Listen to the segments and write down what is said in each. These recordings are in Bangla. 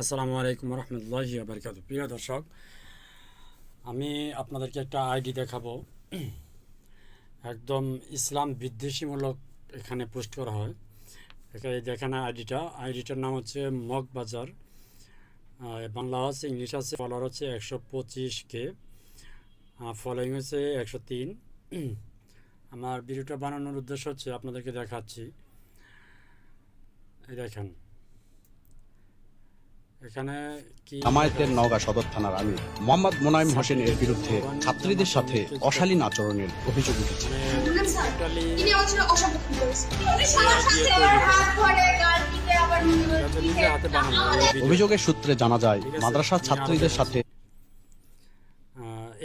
আসসালামু আলাইকুম রহমতুল্লাহি বারকাত প্রিয় দর্শক, আমি আপনাদেরকে একটা আইডি দেখাবো। একদম ইসলাম বিদ্বেষীমূলক এখানে পোস্ট করা হয়। এখানে দেখেন আইডিটা। আইডিটার নাম হচ্ছে মগ বাজার বাংলা আছে, ইংলিশ আছে ফলোয়ার হচ্ছে একশো পঁচিশ কে। ফলোয়িং হচ্ছে একশো তিন। আমার ভিডিওটা বানানোর উদ্দেশ্য হচ্ছে আপনাদেরকে দেখাচ্ছি। দেখেন। এখানে জামায়াতের নওগাঁ সদর থানার আমি মোহাম্মদ মোনায়েম হোসেনের বিরুদ্ধে ছাত্রীদের সাথে অশালীন আচরণের অভিযোগ উঠেছে। ভিডিও। অভিযোগের সূত্রে জানা যায় মাদ্রাসা ছাত্রীদের সাথে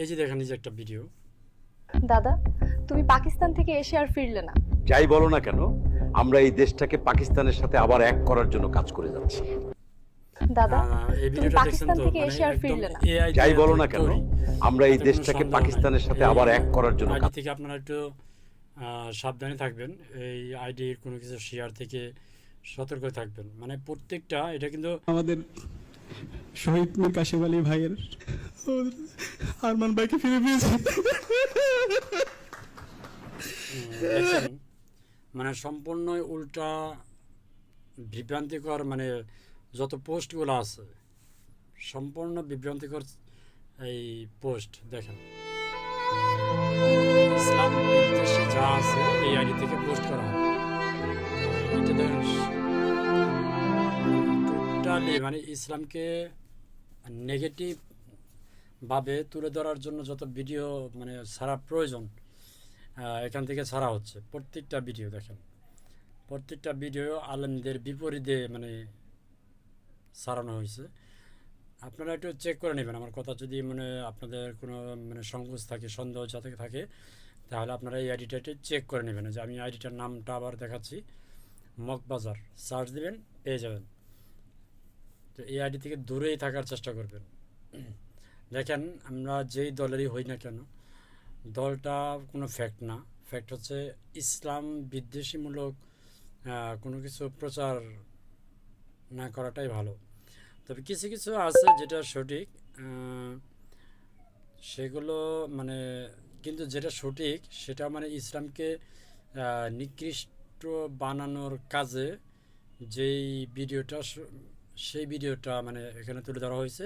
এই যে দেখেন এই যে একটা ভিডিও দাদা তুমি পাকিস্তান থেকে এসে আর ফিরলে না। যাই বলো না কেন আমরা এই দেশটাকে পাকিস্তানের সাথে আবার এক করার জন্য কাজ করে যাচ্ছি। দাদা আহ, এই তুমি ভিডিওটা দেখছেন তো থেকে মানে যাই বলো না কেন আমরা এই দেশটাকে পাকিস্তানের সাথে আবার এক করার জন্য কাজ। থেকে আপনারা একটু সাবধানে থাকবেন। এই আইডির কোনো কিছু শেয়ার থেকে সতর্ক থাকবেন। মানে প্রত্যেকটা এটা কিন্তু আমাদের শহীদ মীর কাশিম আলী ভাইয়ের আরমান ভাইকে ফিরে পেয়েছি। মানে সম্পূর্ণ উল্টা বিভ্রান্তিকর মানে যত পোস্টগুলো আছে, সম্পূর্ণ বিভ্রান্তিকর এই পোস্ট দেখেন। ইসলাম যা আছে, এই আইডি থেকে পোস্ট করা হয়। টোটালি মানে ইসলামকে নেগেটিভ ভাবে তুলে ধরার জন্য যত ভিডিও মানে ছাড়া প্রয়োজন এখান থেকে ছাড়া হচ্ছে। প্রত্যেকটা ভিডিও দেখেন। প্রত্যেকটা ভিডিও আলেমদের বিপরীতে মানে ছাড়ানো হয়েছে। আপনারা একটু চেক করে নেবেন। আমার কথা যদি মানে আপনাদের কোনো মানে সংকোচ থাকে, সন্দেহ যাতে থাকে তাহলে আপনারা এই আইডিটা একটু চেক করে নেবেন। যে আমি আইডিটার নামটা আবার দেখাচ্ছি। মগবাজার। সার্চ দিবেন, পেয়ে যাবেন। তো এই আইডি থেকে দূরেই থাকার চেষ্টা করবেন। দেখেন, আমরা যেই দলেরই হই না কেন, দলটা কোনো ফ্যাক্ট না। ফ্যাক্ট হচ্ছে ইসলাম বিদ্বেষীমূলক কোনো কিছু প্রচার না করাটাই ভালো। তবে কিছু কিছু আছে যেটা সঠিক সেগুলো মানে কিন্তু যেটা সঠিক সেটা মানে ইসলামকে নিকৃষ্ট বানানোর কাজে যেই ভিডিওটা সেই ভিডিওটা মানে এখানে তুলে ধরা হয়েছে।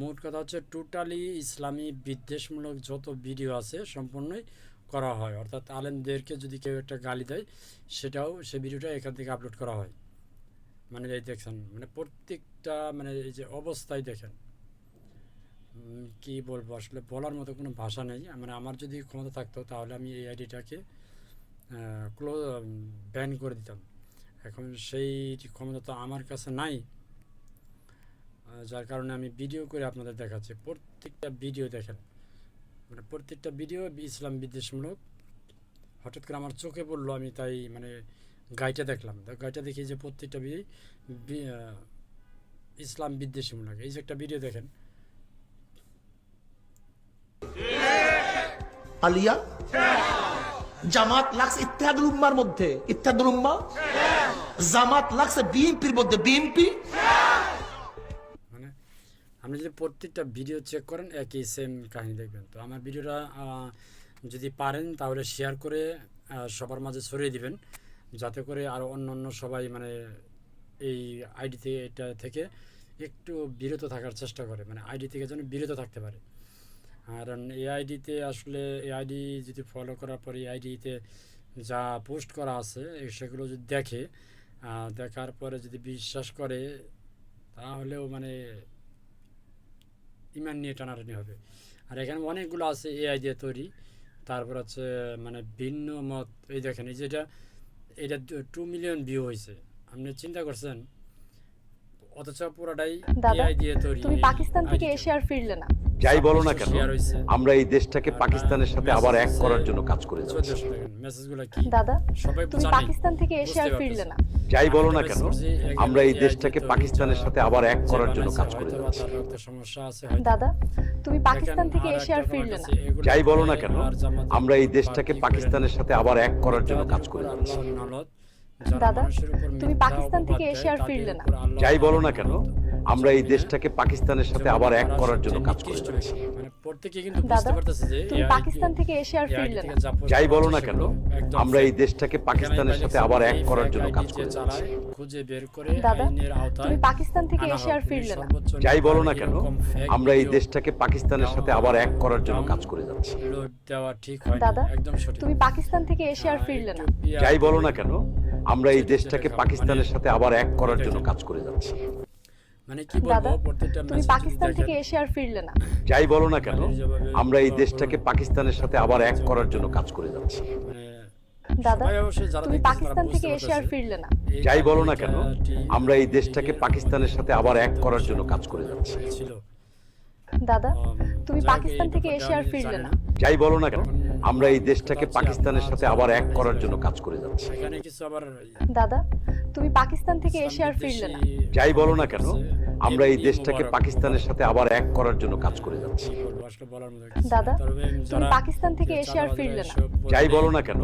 মোট কথা হচ্ছে টোটালি ইসলামী বিদ্বেষমূলক যত ভিডিও আছে সম্পূর্ণই করা হয়। অর্থাৎ আলেমদেরকে যদি কেউ একটা গালি দেয়, সেটাও সেই ভিডিওটা এখান থেকে আপলোড করা হয়। মানে এই দেখছেন মানে প্রত্যেকটা মানে এই যে অবস্থায় দেখেন কি বলব, আসলে বলার মতো কোনো ভাষা নেই। মানে আমার যদি ক্ষমতা থাকতো, তাহলে আমি এই আইডিটাকে ক্লোজ ব্যান করে দিতাম। এখন সেই ক্ষমতা তো আমার কাছে নাই। যার কারণে আমি ভিডিও করে আপনাদের দেখাচ্ছি। প্রত্যেকটা ভিডিও দেখেন মানে প্রত্যেকটা ভিডিও ইসলাম বিদ্বেষমূলক। হঠাৎ করে আমার চোখে পড়ল, আমি তাই মানে গাইটা দেখলাম। গাইটা দেখি যে প্রত্যেকটা ইসলাম বিদ্বেষীমূলক এই যে একটা ভিডিও দেখেন। আলিয়া জামাত লাগছে ইত্তেহাদুল উম্মার মধ্যে। ইত্তেহাদুল উম্মা জামাত লাগছে বিএনপির মধ্যে। বিএনপি? মানে আপনি যদি প্রত্যেকটা ভিডিও চেক করেন একই সেম কাহিনী দেখবেন। তো আমার ভিডিওটা যদি পারেন তাহলে শেয়ার করে সবার মাঝে ছড়িয়ে দিবেন। যাতে করে আরও অন্য অন্য সবাই মানে এই আইডি থেকে এটা থেকে একটু বিরত থাকার চেষ্টা করে মানে আইডি থেকে যেন বিরত থাকতে পারে। কারণ এই আইডিতে আসলে, এই আইডি যদি ফলো করার পরে এই আইডিতে যা পোস্ট করা আছে সেগুলো যদি দেখে দেখার পরে যদি বিশ্বাস করে, তাহলেও মানে ইমান নিয়ে টানাটানি হবে। আর এখানে অনেকগুলো আছে এআই দিয়ে তৈরি। তারপর হচ্ছে মানে ভিন্ন মত, এই দেখেন, এই যেটা এটা টু মিলিয়ন ভিউ হয়েছে আপনি চিন্তা করছেন অথচ পুরোটাই এআই দিয়ে তৈরি তুমি পাকিস্তান থেকে এসে আর ফিরলে না। যাই বলো না কেন আমরা এই দেশটাকে পাকিস্তানের সাথে আবার এক করার জন্য কাজ করে যাচ্ছি চোদ্দশো দেখেন মেসেজগুলো কি? দাদা তুমি পাকিস্তান থেকে এসে আর ফিরলে না। যাই বলো না কেন আমরা এই দেশটাকে পাকিস্তানের সাথে আবার এক করার জন্য কাজ করে যাচ্ছি দাদা তুমি পাকিস্তান থেকে এসে আর ফিরলে না। যাই বলো না কেন আমরা এই দেশটাকে পাকিস্তানের সাথে আবার এক করার জন্য কাজ করে যাচ্ছি দাদা, তুমি পাকিস্তান থেকে এসে আর ফিরলে না। যাই বলো না কেন আমরা এই দেশটাকে পাকিস্তানের সাথে আবার এক করার জন্য কাজ করে যাচ্ছে। মানে যাই বলো না কেন আমরা এই দেশটাকে পাকিস্তানের সাথে আবার এক করার জন্য কাজ করে যাচ্ছে খুঁজে বের করে দাদা আইনের আওতায় তুমি পাকিস্তান থেকে আনা এসে আর হোক। তিনি ফিরলে না। যাই বলো না কেন আমরা এই দেশটাকে পাকিস্তানের সাথে আবার এক করার জন্য কাজ করে যাচ্ছি। load দেওয়া ঠিক হয়নি, দাদা তুমি পাকিস্তান থেকে এসে আর ফিরলে না। যাই বলো না কেন আমরা এই দেশটাকে পাকিস্তানের মানে- সাথে আবার এক করার জন্য কাজ করে যাচ্ছি। মানে কি বলব প্রত্যেকটা তুমি পাকিস্তান থেকে এসে আর ফিরলে না। যাই বলো না কেন আমরা এই দেশটাকে পাকিস্তানের সাথে আবার এক করার জন্য কাজ করে যাচ্ছি। দাদা তুমি পাকিস্তান থেকে এসে আর ফিরলে না। যাই বলো না কেন আমরা এই দেশটাকে পাকিস্তানের সাথে আবার এক করার জন্য কাজ করে যাচ্ছি। দাদা তুমি পাকিস্তান থেকে এসে আর ফিরলে না। যাই বলো না কেন আমরা এই দেশটাকে পাকিস্তানের সাথে আবার এক করার জন্য কাজ করে যাচ্ছি। দাদা তুমি পাকিস্তান থেকে এসে আর ফিরলে না। যাই বলো না কেন আমরা এই দেশটাকে পাকিস্তানের সাথে আবার এক করার জন্য কাজ করে যাচ্ছি। দাদা, তুমি পাকিস্তান থেকে এসে আর ফিরলে না। যাই বলো না কেন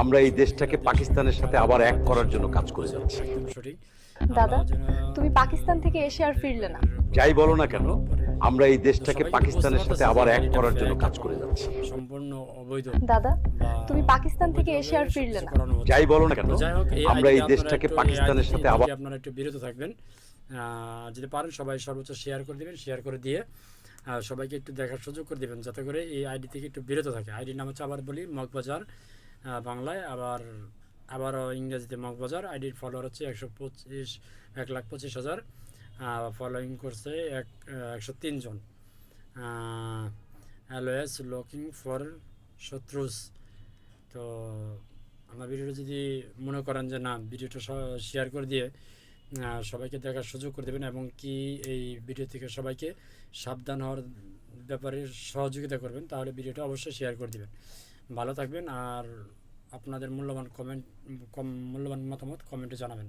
আমরা এই দেশটাকে পাকিস্তানের সাথে আবার এক করার জন্য কাজ করে যাচ্ছি। দাদা, তুমি পাকিস্তান থেকে এসে আর ফিরলে না। যাই বলো না কেন আমরা এই দেশটাকে সবাইকে পাকিস্তানের সাথে আবার এক করার জন্য কাজ করে যাচ্ছি। সম্পূর্ণ অবৈধ দাদা তুমি পাকিস্তান থেকে এসে আর ফিরলে না। যাই বলো না কেন আমরা এই দেশটাকে একটু- পাকিস্তানের সাথে আবার আপনারা একটু বিরত থাকবেন যদি পারেন সবাই সর্বোচ্চ শেয়ার করে দিবেন শেয়ার করে দিয়ে সবাইকে একটু দেখার সুযোগ করে দিবেন যাতে করে এই আইডি থেকে একটু বিরত থাকে। আইডির নাম হচ্ছে আবার বলি মগবাজার বাংলায় আবার আবারও ইংরেজিতে মগবাজার আইডির ফলোয়ার হচ্ছে একশো পঁচিশ এক লাখ পঁচিশ হাজার। ফলোয়িং করছে এক একশো তিনজন অ্যালোয়েস লুকিং ফর শত্রুস। তো আমার ভিডিওটা যদি মনে করেন যে না, ভিডিওটা শেয়ার করে দিয়ে সবাইকে দেখার সুযোগ করে দেবেন এবং কি এই ভিডিও থেকে সবাইকে সাবধান হওয়ার ব্যাপারে সহযোগিতা করবেন, তাহলে ভিডিওটা অবশ্যই শেয়ার করে দেবেন। ভালো থাকবেন আর আপনাদের মূল্যবান কমেন্ট কম, মূল্যবান মতামত কমেন্টে জানাবেন।